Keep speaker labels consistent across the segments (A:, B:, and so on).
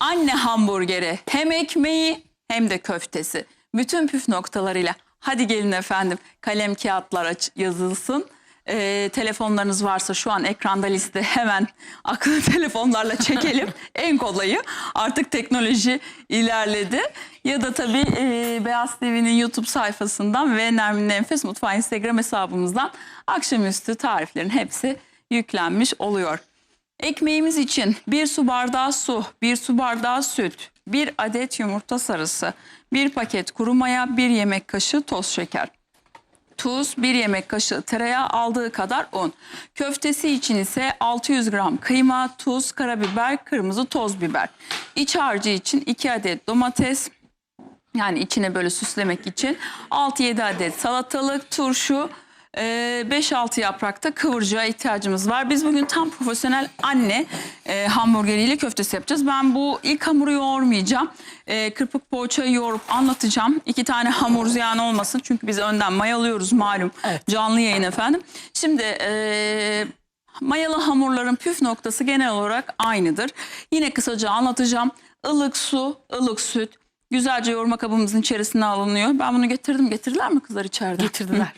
A: Anne hamburgeri hem ekmeği hem de köftesi. Bütün püf noktalarıyla. Hadi gelin efendim kalem kağıtlar yazılsın. Ee, telefonlarınız varsa şu an ekranda liste hemen akıllı telefonlarla çekelim. en kolayı artık teknoloji ilerledi. Ya da tabii e, Beyaz TV'nin YouTube sayfasından ve Nermin Nefes Mutfağı Instagram hesabımızdan akşamüstü tariflerin hepsi yüklenmiş oluyor. Ekmeğimiz için bir su bardağı su, bir su bardağı süt, bir adet yumurta sarısı, bir paket kuru maya, bir yemek kaşığı toz şeker. Tuz, bir yemek kaşığı tereyağı aldığı kadar un. Köftesi için ise 600 gram kıyma, tuz, karabiber, kırmızı toz biber. İç harcı için 2 adet domates, yani içine böyle süslemek için 6-7 adet salatalık, turşu, 5-6 yaprakta kıvırcığa ihtiyacımız var. Biz bugün tam profesyonel anne e, hamburgeriyle köftesi yapacağız. Ben bu ilk hamuru yoğurmayacağım. E, kırpık poğaçayı yoğurup anlatacağım. İki tane hamur ziyan olmasın. Çünkü biz önden mayalıyoruz malum.
B: Evet.
A: Canlı yayın efendim. Şimdi e, mayalı hamurların püf noktası genel olarak aynıdır. Yine kısaca anlatacağım. Ilık su, ılık süt güzelce yoğurma kabımızın içerisine alınıyor. Ben bunu getirdim. Getirdiler mi kızlar içeride?
B: Getirdiler.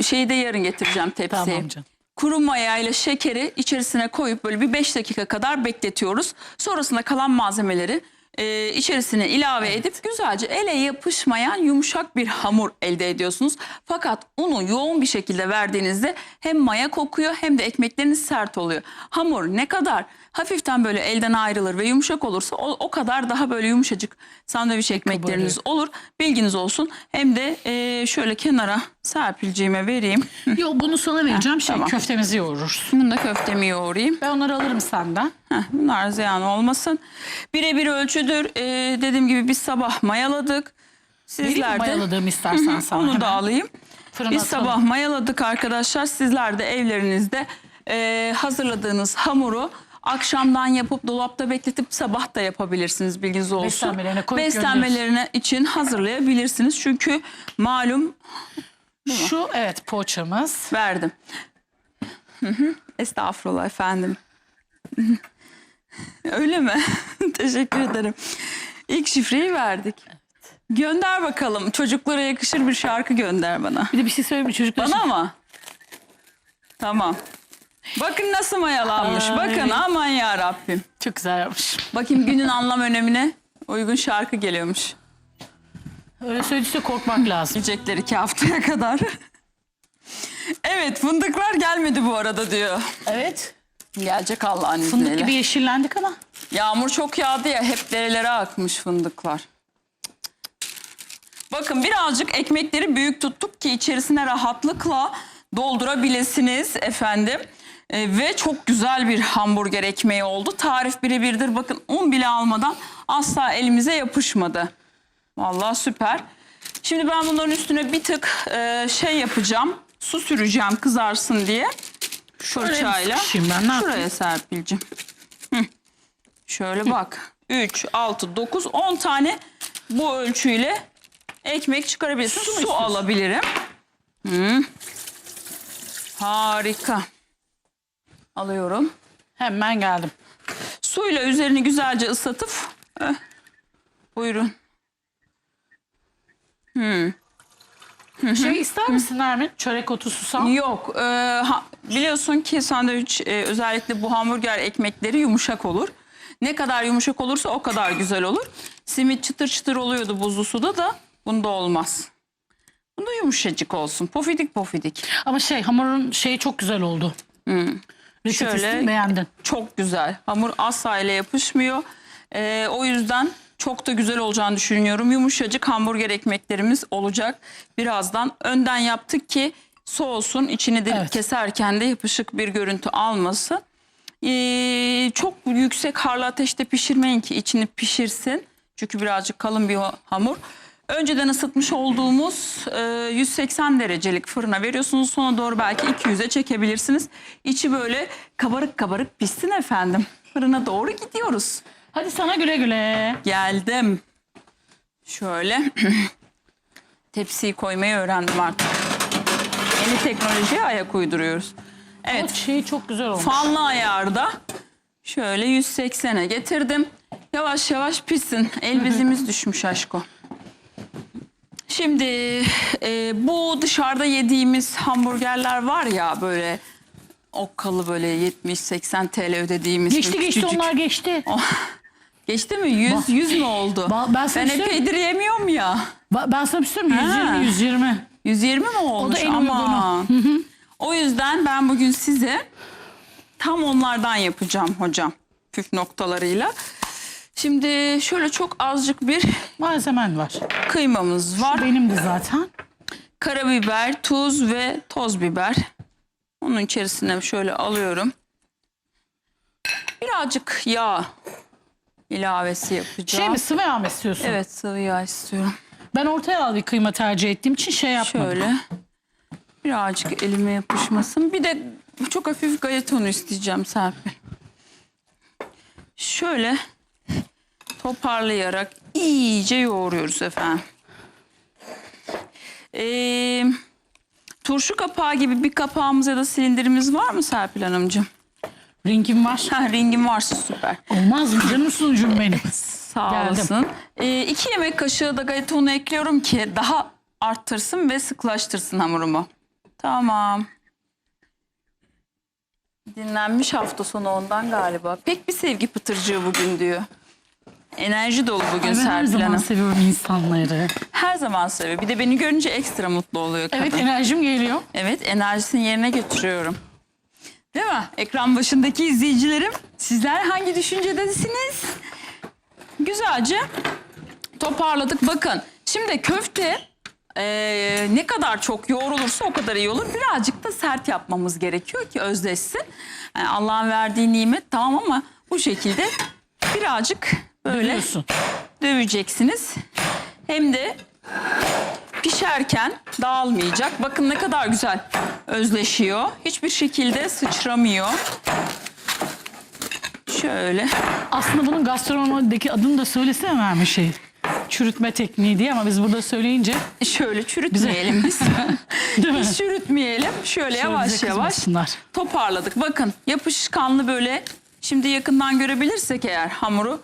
A: Şeyi de yarın getireceğim tepsiye.
B: Tamam canım.
A: Kuru maya ile şekeri içerisine koyup böyle bir 5 dakika kadar bekletiyoruz. Sonrasında kalan malzemeleri e, içerisine ilave edip güzelce ele yapışmayan yumuşak bir hamur elde ediyorsunuz. Fakat unu yoğun bir şekilde verdiğinizde hem maya kokuyor hem de ekmekleriniz sert oluyor. Hamur ne kadar hafiften böyle elden ayrılır ve yumuşak olursa o, o kadar daha böyle yumuşacık sandviç ekmekleriniz olur. Bilginiz olsun. Hem de e, şöyle kenara Serpilciğime vereyim.
B: Yok bunu sana vereceğim. Şey
A: tamam.
B: köftemizi yoğururuz.
A: Bunu da köftemi yoğurayım.
B: Ben onları alırım senden.
A: Heh, bunlar ziyan olmasın. Birebir ölçüdür. Ee, dediğim gibi biz sabah mayaladık. Sizler de
B: mayaladığımı istersen sana
A: onu
B: hemen.
A: da alayım.
B: Fırına
A: Biz
B: atalım.
A: sabah mayaladık arkadaşlar. Sizler de evlerinizde e, hazırladığınız hamuru akşamdan yapıp dolapta bekletip sabah da yapabilirsiniz bilginiz olsun.
B: Beslenmelerine koyup
A: Beslenmelerine için hazırlayabilirsiniz. Çünkü malum
B: Şu evet poğaçamız.
A: verdim. Hı hı. Estağfurullah efendim. Öyle mi? Teşekkür ederim. İlk şifreyi verdik. Gönder bakalım. Çocuklara yakışır bir şarkı gönder bana.
B: Bir de bir şey söyleyeyim mi çocuklar?
A: Bana mı? Tamam. Bakın nasıl mayalanmış.
B: Ay.
A: Bakın aman ya Rabbim.
B: Çok güzel yapmış.
A: Bakayım günün anlam önemine uygun şarkı geliyormuş.
B: Öyle söylediyse korkmak lazım.
A: Diyecekler iki haftaya kadar. evet fındıklar gelmedi bu arada diyor.
B: Evet.
A: Gelecek Allah'ın
B: Fındık
A: izniyle.
B: gibi yeşillendik ama.
A: Yağmur çok yağdı ya hep derelere akmış fındıklar. Bakın birazcık ekmekleri büyük tuttuk ki içerisine rahatlıkla doldurabilirsiniz efendim. Ee, ve çok güzel bir hamburger ekmeği oldu. Tarif birebirdir. Bakın un bile almadan asla elimize yapışmadı. Vallahi süper. Şimdi ben bunların üstüne bir tık e, şey yapacağım. Su süreceğim kızarsın diye. Fırçayla.
B: ben, ne?
A: Şuraya Serpil'cim. Hı. Şöyle bak. 3, 6, 9, 10 tane bu ölçüyle ekmek çıkarabilirsin. Su,
B: istiyorsun?
A: alabilirim. Hı. Harika. Alıyorum.
B: Hemen geldim.
A: Suyla üzerini güzelce ıslatıp eh, buyurun.
B: Şey ister misin Nermin? Çörek otu susam.
A: Yok. e, ha- biliyorsun ki sandviç e, özellikle bu hamburger ekmekleri yumuşak olur. Ne kadar yumuşak olursa o kadar güzel olur. Simit çıtır çıtır oluyordu buzlu suda da bunda olmaz. Bunda yumuşacık olsun. Pofidik pofidik.
B: Ama şey hamurun şeyi çok güzel oldu.
A: Şöyle-
B: beğendin.
A: Çok güzel. Hamur asla ile yapışmıyor. E, o yüzden çok da güzel olacağını düşünüyorum. Yumuşacık hamburger ekmeklerimiz olacak. Birazdan önden yaptık ki soğusun. içini de
B: Evet.
A: keserken de yapışık bir görüntü almasın. Ee, çok yüksek harlı ateşte pişirmeyin ki içini pişirsin. Çünkü birazcık kalın bir hamur. Önceden ısıtmış olduğumuz e, 180 derecelik fırına veriyorsunuz. Sonra doğru belki 200'e çekebilirsiniz. İçi böyle kabarık kabarık pişsin efendim. Fırına doğru gidiyoruz.
B: Hadi sana güle güle.
A: Geldim. Şöyle tepsiyi koymayı öğrendim artık. Yeni teknolojiye ayak uyduruyoruz. Evet.
B: Evet. şey çok güzel olmuş.
A: Fanlı ayarda şöyle 180'e getirdim. Yavaş yavaş pişsin. El bezimiz düşmüş aşko. Şimdi e, bu dışarıda yediğimiz hamburgerler var ya böyle okkalı böyle 70-80 TL ödediğimiz.
B: Geçti geçti
A: küçücük.
B: onlar geçti.
A: Geçti mi? 100,
B: Bak-
A: 100 mü oldu?
B: Ba- ben sana
A: ben
B: şey-
A: epeydir yemiyorum ya.
B: Ba- Ben sana bir şey söyleyeyim mi?
A: Ha.
B: 120 120.
A: 120 mi olmuş?
B: en
A: Ama. O yüzden ben bugün size tam onlardan yapacağım hocam. Püf noktalarıyla. Şimdi şöyle çok azıcık bir
B: Malzemen var.
A: kıymamız var.
B: Benim de zaten.
A: Karabiber, tuz ve toz biber. Onun içerisine şöyle alıyorum. Birazcık yağ ilavesi yapacağım.
B: Şey mi sıvı yağ mı istiyorsun?
A: Evet sıvı yağ istiyorum.
B: Ben orta yağlı bir kıyma tercih ettiğim için şey yapmadım.
A: Şöyle. Birazcık elime yapışmasın. Bir de çok hafif galetonu isteyeceğim Serpil. Şöyle toparlayarak iyice yoğuruyoruz efendim. Ee, turşu kapağı gibi bir kapağımız ya da silindirimiz var mı Serpil Hanımcığım?
B: Ringim var.
A: Ha, ringin varsa süper.
B: Olmaz mı canım sunucum benim?
A: Sağ
B: Geldim.
A: olasın. Ee, iki yemek kaşığı da galetonu ekliyorum ki daha arttırsın ve sıklaştırsın hamurumu. Tamam. Dinlenmiş hafta sonu ondan galiba. Pek bir sevgi pıtırcığı bugün diyor. Enerji dolu bugün
B: Ben her
A: Serpil
B: zaman
A: Hanım.
B: seviyorum insanları.
A: Her zaman seviyor. Bir de beni görünce ekstra mutlu oluyor kadın.
B: Evet enerjim geliyor.
A: Evet enerjisini yerine götürüyorum. Değil mi? Ekran başındaki izleyicilerim sizler hangi düşüncedesiniz? Güzelce toparladık. Bakın şimdi köfte eee, ne kadar çok yoğrulursa o kadar iyi olur. Birazcık da sert yapmamız gerekiyor ki özleşsin. Yani Allah'ın verdiği nimet tamam ama bu şekilde birazcık böyle
B: Biliyorsun.
A: döveceksiniz. Hem de pişerken dağılmayacak. Bakın ne kadar güzel özleşiyor. Hiçbir şekilde sıçramıyor. Şöyle.
B: Aslında bunun gastronomideki adını da söylesene vermiş şey. Çürütme tekniği diye ama biz burada söyleyince
A: Şöyle çürütmeyelim biz.
B: değil mi?
A: Hiç çürütmeyelim. Şöyle
B: Şöyle
A: yavaş
B: bize
A: yavaş
B: kızmasınlar.
A: toparladık. Bakın yapışkanlı böyle şimdi yakından görebilirsek eğer hamuru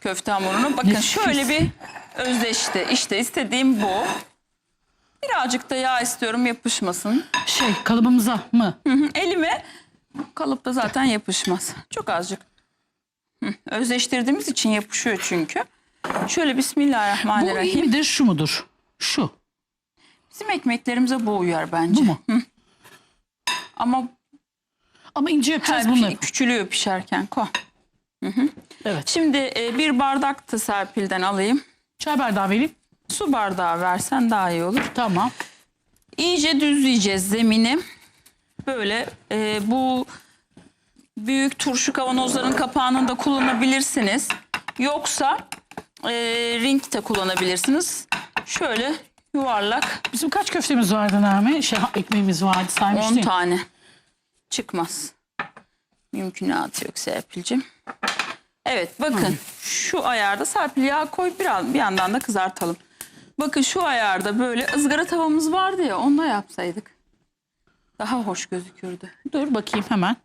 A: köfte hamurunu bakın şöyle bir özdeşti. İşte istediğim bu. Birazcık da yağ istiyorum yapışmasın.
B: Şey kalıbımıza mı?
A: Hı hı, Elime kalıpta zaten yapışmaz. Çok azıcık. Hı, Özleştirdiğimiz için yapışıyor çünkü. Şöyle
B: Bu iyi
A: bismillahirrahmanirrahim.
B: midir şu mudur? Şu.
A: Bizim ekmeklerimize bu uyar bence.
B: Bu mu?
A: Ama
B: Ama ince yapacağız bunları.
A: pi- küçülüyor pişerken. Ko.
B: Evet.
A: Şimdi e, bir bardak da serpilden alayım.
B: Çay bardağı vereyim.
A: Su bardağı versen daha iyi olur.
B: Tamam.
A: İyice düzleyeceğiz zemini. Böyle e, bu büyük turşu kavanozların kapağını da kullanabilirsiniz. Yoksa e, ring de kullanabilirsiniz. Şöyle yuvarlak
B: Bizim kaç köftemiz vardı Nermin? Şey ekmeğimiz vardı
A: 10
B: saymıştım.
A: tane çıkmaz. Mümkünatı yok Serpil'cim. Evet bakın şu ayarda Serpil yağ koy biraz bir yandan da kızartalım. Bakın şu ayarda böyle ızgara tavamız vardı ya onunla yapsaydık. Daha hoş gözükürdü.
B: Dur bakayım hemen.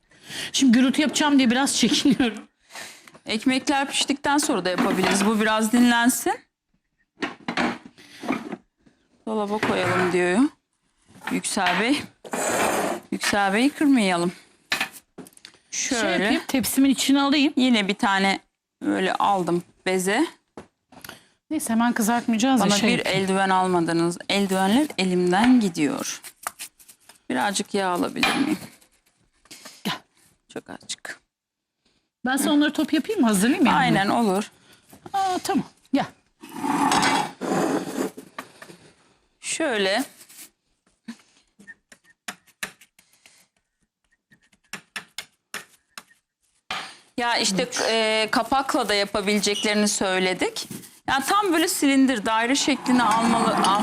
B: Şimdi gürültü yapacağım diye biraz çekiniyorum.
A: Ekmekler piştikten sonra da yapabiliriz. Bu biraz dinlensin. Dolaba koyalım diyor. Yüksel Bey. Yüksel Bey'i kırmayalım.
B: Şey
A: Şöyle.
B: yapayım tepsimin içine alayım.
A: Yine bir tane böyle aldım beze.
B: Neyse hemen kızartmayacağız
A: Bana
B: ya şey.
A: bir eldiven almadınız. Eldivenler elimden gidiyor. Birazcık yağ alabilir miyim?
B: Gel.
A: Çok azıcık.
B: Ben sana onları top yapayım mı? Hazırlayayım yani.
A: Aynen olur.
B: Aa, tamam gel.
A: Şöyle. Ya işte e, kapakla da yapabileceklerini söyledik. Yani tam böyle silindir daire şeklini almalı al,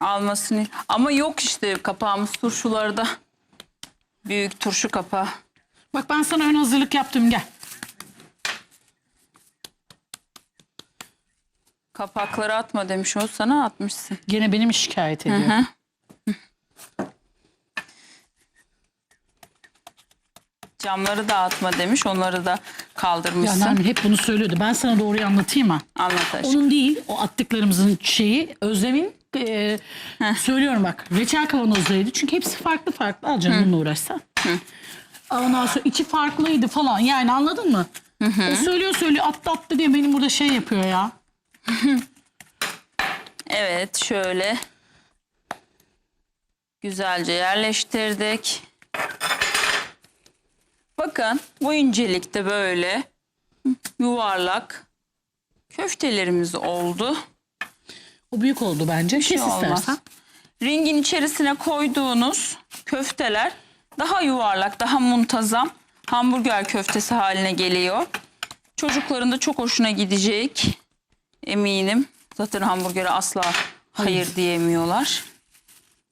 A: almasını ama yok işte kapağımız turşularda. Büyük turşu kapağı.
B: Bak ben sana ön hazırlık yaptım gel.
A: Kapakları atma demiş o sana atmışsın.
B: Gene benim şikayet ediyor.
A: Hı. Camları dağıtma demiş. Onları da
B: Ya
A: kaldırmışsın.
B: Nermin hep bunu söylüyordu. Ben sana doğruyu anlatayım mı?
A: Anlat aşkım.
B: Onun değil o attıklarımızın şeyi Özlem'in e, söylüyorum bak reçel kavanozlarıydı. Çünkü hepsi farklı farklı. Al canım bununla uğraşsan. Ondan sonra içi farklıydı falan. Yani anladın mı? O söylüyor söylüyor attı attı diye benim burada şey yapıyor ya.
A: Evet şöyle güzelce yerleştirdik. Bakın bu incelikte böyle yuvarlak köftelerimiz oldu.
B: O büyük oldu bence. Kes
A: şey olmaz.
B: istersen.
A: Ringin içerisine koyduğunuz köfteler daha yuvarlak, daha muntazam hamburger köftesi haline geliyor. Çocukların da çok hoşuna gidecek eminim. Zaten hamburgere asla hayır diyemiyorlar.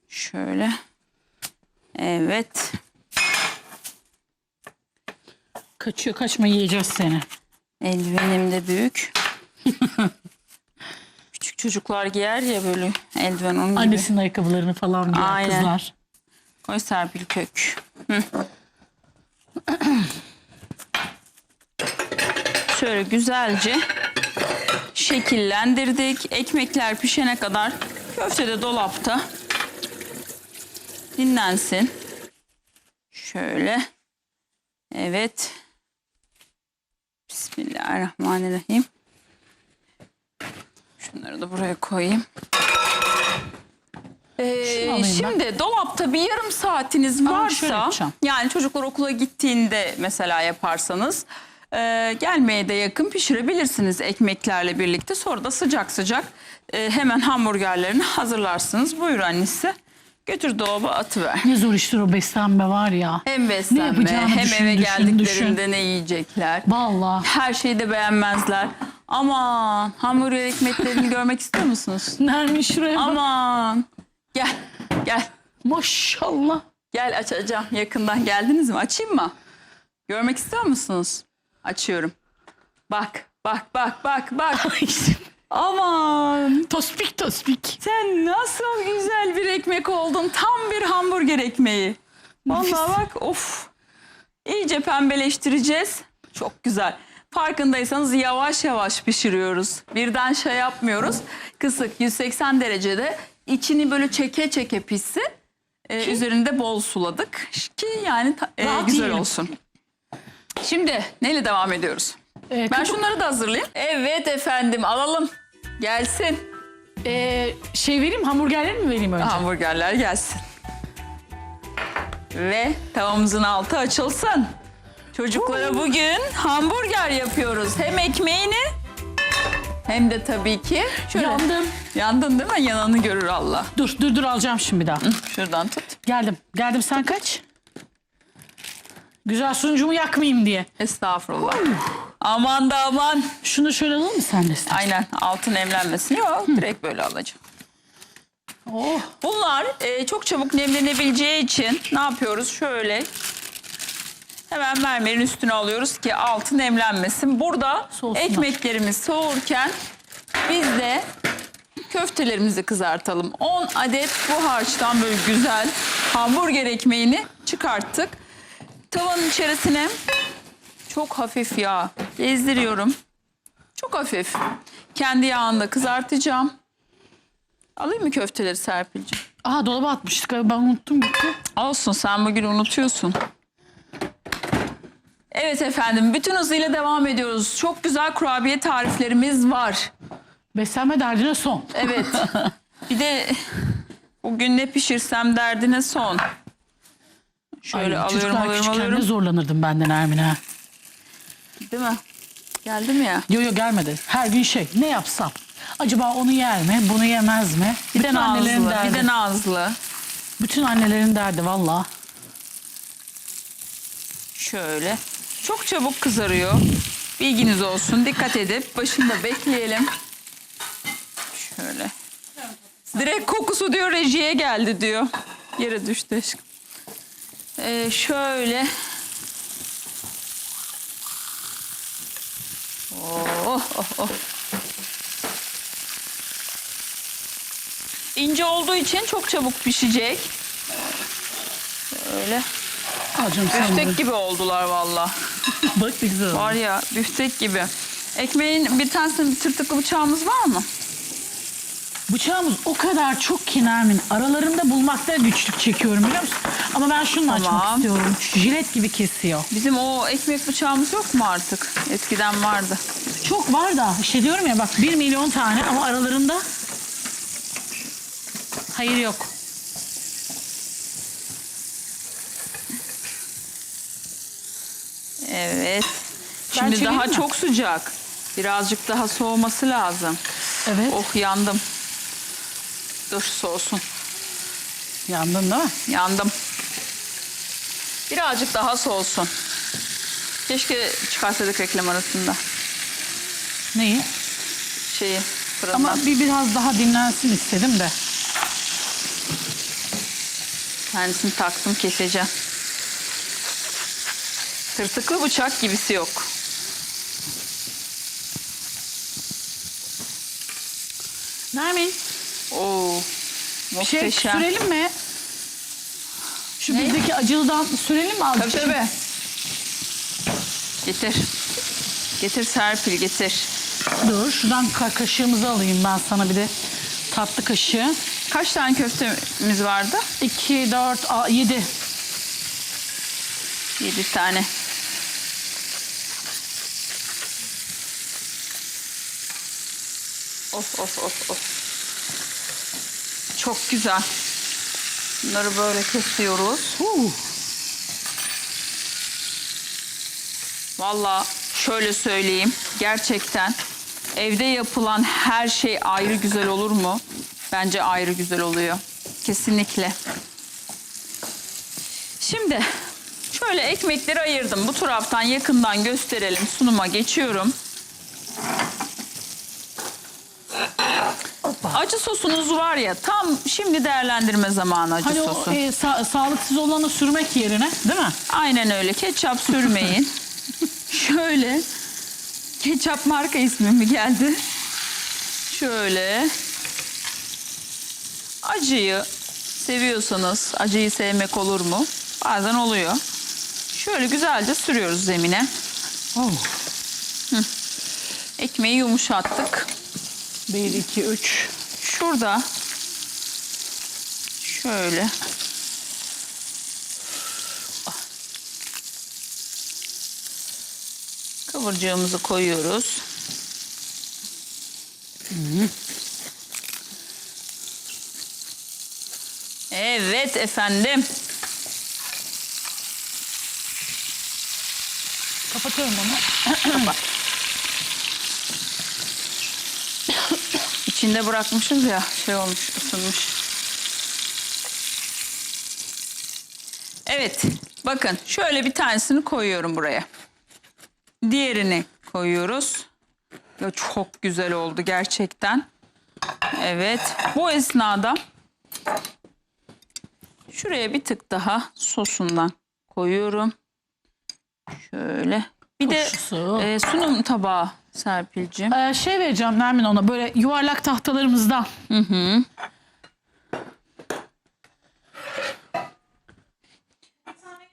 A: Şöyle. Evet.
B: Kaçıyor kaçma yiyeceğiz seni.
A: Eldivenim de büyük. Küçük çocuklar giyer ya böyle eldiven onun gibi.
B: Annesinin ayakkabılarını falan giyer
A: Aynen.
B: kızlar.
A: Koy Serpil kök. Hı. Şöyle güzelce şekillendirdik. Ekmekler pişene kadar köfte de dolapta dinlensin. Şöyle. Evet. Bismillahirrahmanirrahim. Şunları da buraya koyayım. Ee, şimdi dolapta bir yarım saatiniz
B: şöyle
A: varsa
B: yapacağım.
A: yani çocuklar okula gittiğinde mesela yaparsanız e, gelmeye de yakın pişirebilirsiniz ekmeklerle birlikte. Sonra da sıcak sıcak e, hemen hamburgerlerini hazırlarsınız. Buyur annesi. Götür dolaba atıver.
B: Ne zor iştir o beslenme var ya.
A: Hem beslenme
B: yapacağını
A: hem
B: düşün,
A: eve
B: düşün,
A: geldiklerinde
B: düşün.
A: ne yiyecekler.
B: Vallahi.
A: Her şeyi de beğenmezler. Aman hamburger ekmeklerini görmek istiyor musunuz?
B: Nermin şuraya bak.
A: Aman. Gel gel.
B: Maşallah.
A: Gel açacağım yakından. Geldiniz mi? Açayım mı? Görmek istiyor musunuz? Açıyorum. Bak, bak, bak, bak, bak. Aman.
B: tospik tospik.
A: Sen nasıl güzel bir ekmek oldun. Tam bir hamburger ekmeği. Vallahi bak of. İyice pembeleştireceğiz. Çok güzel. Farkındaysanız yavaş yavaş pişiriyoruz. Birden şey yapmıyoruz. Kısık 180 derecede içini böyle çeke çeke pişsin. Ee, üzerinde bol suladık ki yani ta- e,
B: Rahat
A: güzel
B: yiyelim.
A: olsun. Şimdi neyle devam ediyoruz?
B: Ee,
A: Ben
B: kapı-
A: şunları da hazırlayayım. Evet efendim alalım. Gelsin.
B: Ee, şey vereyim hamburgerleri mi vereyim önce?
A: Hamburgerler gelsin. Ve tavamızın altı açılsın. Çocuklara bugün hamburger yapıyoruz. Hem ekmeğini hem de tabii ki şöyle.
B: Yandım.
A: Yandın değil mi? Yananı görür Allah.
B: Dur dur dur alacağım şimdi bir daha.
A: Şuradan tut.
B: Geldim. Geldim sen kaç? Güzel sunucumu yakmayayım diye.
A: Estağfurullah. Aman da aman.
B: Şunu şöyle alalım mı sen de istersen?
A: Aynen altın emlenmesin. Yok direkt böyle alacağım.
B: Oh.
A: Bunlar e, çok çabuk nemlenebileceği için ne yapıyoruz? Şöyle hemen mermerin üstüne alıyoruz ki altı nemlenmesin. Burada
B: Soğusunlar.
A: ekmeklerimiz soğurken biz de köftelerimizi kızartalım. 10 adet bu harçtan böyle güzel hamburger ekmeğini çıkarttık. Tavanın içerisine çok hafif yağ gezdiriyorum. Çok hafif. Kendi yağında kızartacağım. Alayım mı köfteleri Serpil'ciğim?
B: Aha dolaba atmıştık. Ben unuttum gitti.
A: Olsun sen bugün unutuyorsun. Evet efendim bütün hızıyla devam ediyoruz. Çok güzel kurabiye tariflerimiz var.
B: Beslenme derdine son.
A: Evet. Bir de bugün ne pişirsem derdine son. Şöyle
B: Ay,
A: alıyorum
B: çocuklar
A: alıyorum
B: küçükken
A: alıyorum.
B: ne zorlanırdım benden Ermin ha.
A: Değil mi? Geldim ya.
B: Yo yo gelmedi. Her gün şey ne yapsam? Acaba onu yer mi? Bunu yemez mi? Bir de
A: Nazlı,
B: annelerin derdi.
A: bir de Nazlı.
B: Bütün annelerin derdi valla.
A: Şöyle. Çok çabuk kızarıyor. Bilginiz olsun. Dikkat edip başında bekleyelim. Şöyle. Direkt kokusu diyor rejiye geldi diyor. Yere düştü aşkım. Ee, şöyle. Oh, oh, oh. İnce olduğu için çok çabuk pişecek.
B: Canım sen
A: Büftek gibi oldular valla.
B: Bak ne güzel.
A: Var ya büftek gibi. Ekmeğin bir tanesinin bir tırtıklı bıçağımız var mı?
B: Bıçağımız o kadar çok ki Nermin. Aralarında bulmakta güçlük çekiyorum biliyor musun? Ama ben şunu açmak
A: Tamam.
B: istiyorum. Jilet gibi kesiyor.
A: Bizim o ekmek bıçağımız yok mu artık? Eskiden vardı.
B: Çok var da işte diyorum ya bak 1 milyon tane ama aralarında hayır yok.
A: Evet.
B: Ben
A: Şimdi
B: çevireyim
A: daha
B: mi?
A: çok sıcak. Birazcık daha soğuması lazım.
B: Evet.
A: Oh yandım. Dur soğusun.
B: Yandın değil mi?
A: Yandım. Birazcık daha soğusun. Keşke çıkarsaydık reklam arasında.
B: Neyi?
A: Şeyi fırından.
B: Ama bir biraz daha dinlensin istedim de.
A: Kendisini taktım keseceğim. Tırtıklı bıçak gibisi yok.
B: Nermin
A: Oo,
B: bir şey
A: muhteşem.
B: sürelim mi? Şu
A: Ne?
B: bizdeki acılıdan sürelim mi
A: Tabii
B: azıcık?
A: tabii. Getir. Getir Serpil getir.
B: Dur şuradan ka- kaşığımızı alayım ben sana bir de tatlı kaşığı.
A: Kaç tane köftemiz vardı?
B: 2, 4, 7.
A: 7 tane. Of of of of. Çok güzel. Bunları böyle kesiyoruz. Valla şöyle söyleyeyim. Gerçekten evde yapılan her şey ayrı güzel olur mu? Bence ayrı güzel oluyor. Kesinlikle. Şimdi şöyle ekmekleri ayırdım. Bu taraftan yakından gösterelim. Sunuma geçiyorum. Acı sosunuz var ya tam şimdi değerlendirme zamanı acı
B: Hani
A: sosu.
B: o e, sa- sağlıksız olanı sürmek yerine değil mi?
A: Aynen öyle. Ketçap sürmeyin. Şöyle. Ketçap marka ismi mi geldi? Şöyle. Acıyı seviyorsanız acıyı sevmek olur mu? Bazen oluyor. Şöyle güzelce sürüyoruz zemine.
B: Oh.
A: Ekmeği yumuşattık.
B: 1, 2, 3.
A: Şurada şöyle kıvırcığımızı koyuyoruz. Evet efendim.
B: Kapatıyorum onu.
A: İçinde bırakmışız ya şey olmuş ısınmış. Evet bakın şöyle bir tanesini koyuyorum buraya. Diğerini koyuyoruz. Ya çok güzel oldu gerçekten. Evet bu esnada şuraya bir tık daha sosundan koyuyorum. Şöyle. Bir de e, sunum tabağı Serpil'cim.
B: Ee, şey vereceğim Nermin ona böyle yuvarlak tahtalarımızdan.
A: Hı hı.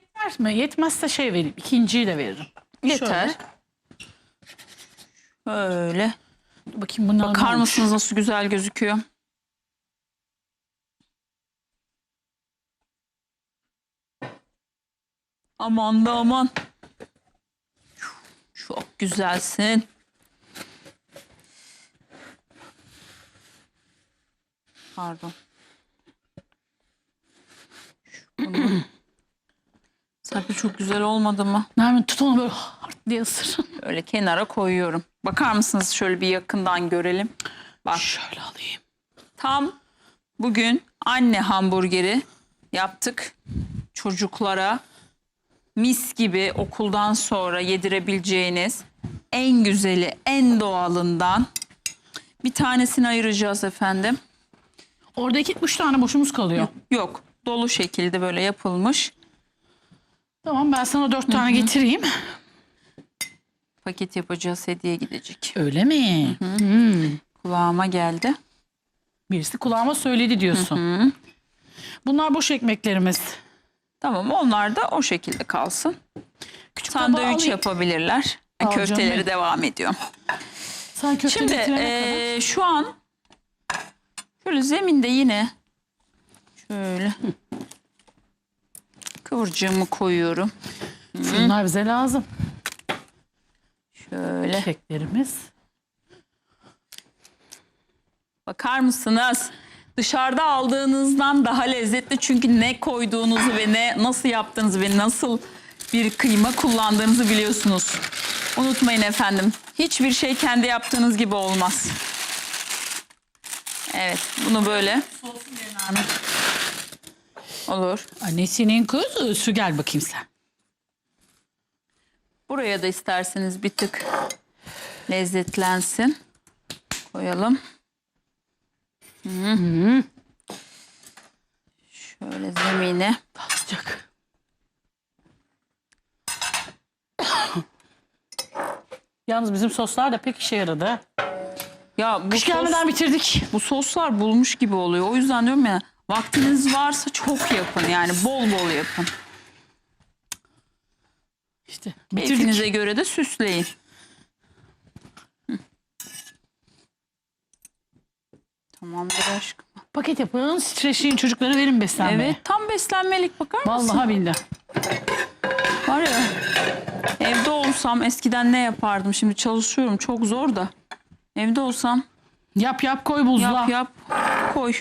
B: Yeter mi? Yetmezse şey vereyim. İkinciyi de veririm.
A: Yeter.
B: Şöyle.
A: Böyle.
B: Dur Bakayım bunlar
A: Bakar
B: olmuş?
A: mısınız nasıl güzel gözüküyor? Aman da aman. Çok güzelsin. Pardon. Serpil çok güzel olmadı mı?
B: Nermin tut onu böyle hart diye ısır.
A: Öyle kenara koyuyorum. Bakar mısınız şöyle bir yakından görelim. Bak
B: Şöyle alayım.
A: tam bugün anne hamburgeri yaptık. Çocuklara mis gibi okuldan sonra yedirebileceğiniz en güzeli, en doğalından bir tanesini ayıracağız efendim.
B: Oradaki üç tane boşumuz kalıyor.
A: Yok, dolu şekilde böyle yapılmış.
B: Tamam ben sana dört tane getireyim.
A: Paket yapacağız, hediye gidecek.
B: Öyle mi?
A: Kulağıma geldi.
B: Birisi kulağıma söyledi diyorsun. Bunlar boş ekmeklerimiz.
A: Tamam onlar da o şekilde kalsın.
B: Küçük tabağı
A: Sandviç
B: alayım.
A: yapabilirler.
B: Al canım
A: Köfteleri devam ediyor.
B: Sen köfte
A: Şimdi
B: getirene kadar.
A: eee, şu an şöyle zeminde yine şöyle kıvırcığımı koyuyorum.
B: Bunlar bize lazım.
A: Şöyle
B: Keklerimiz.
A: bakar mısınız? Dışarıda aldığınızdan daha lezzetli çünkü ne koyduğunuzu ve ne nasıl yaptığınızı ve nasıl bir kıyma kullandığınızı biliyorsunuz. Unutmayın efendim. Hiçbir şey kendi yaptığınız gibi olmaz. Evet, bunu böyle olur.
B: Annesinin kızı. Su gel bakayım sen.
A: Buraya da isterseniz bir tık lezzetlensin. Koyalım. Hı. Şöyle zemine.
B: Sıcak. Yalnız bizim soslar da pek işe yaradı.
A: Ya bu,
B: Kış
A: sos,
B: gelmeden bitirdik.
A: bu soslar bulmuş gibi oluyor. O yüzden diyorum ya vaktiniz varsa çok yapın yani bol bol yapın.
B: İşte bitirdik.
A: Keyfinize göre de süsleyin. Hı. Tamamdır aşkım.
B: Paket yapın, streçleyin çocuklara verin beslenmeye.
A: Evet tam beslenmelik bakar mısın?
B: Vallahi billahi.
A: Var ya evde olsam eskiden ne yapardım şimdi çalışıyorum çok zor da. Evde olsam
B: Yap yap koy buzluğa.
A: yap yap koy.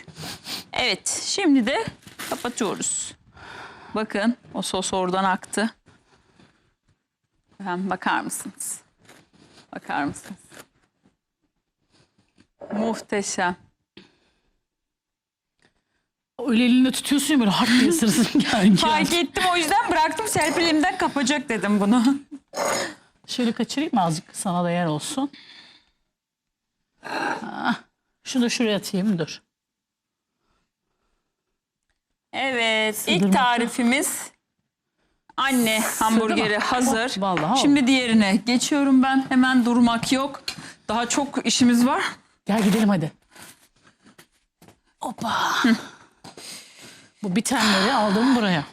A: Evet şimdi de kapatıyoruz. Bakın o sos oradan aktı. Efendim, bakar mısınız? Bakar mısınız? Muhteşem.
B: Öyle elinde tutuyorsun ya böyle hard diye ısırırsın yani.
A: Fark ettim o yüzden bıraktım Serpil elimden kapacak dedim bunu.
B: Şöyle kaçırayım mı azıcık sana da yer olsun. Ah, Şunu şuraya atayım dur.
A: Evet,
B: Sığdırmak
A: ilk tarifimiz anne hamburgeri hazır.
B: Vallahi oldu.
A: Şimdi diğerine geçiyorum ben. Hemen durmak yok. Daha çok işimiz var.
B: Gel gidelim hadi. Hoppa. Bu bitenleri aldım buraya.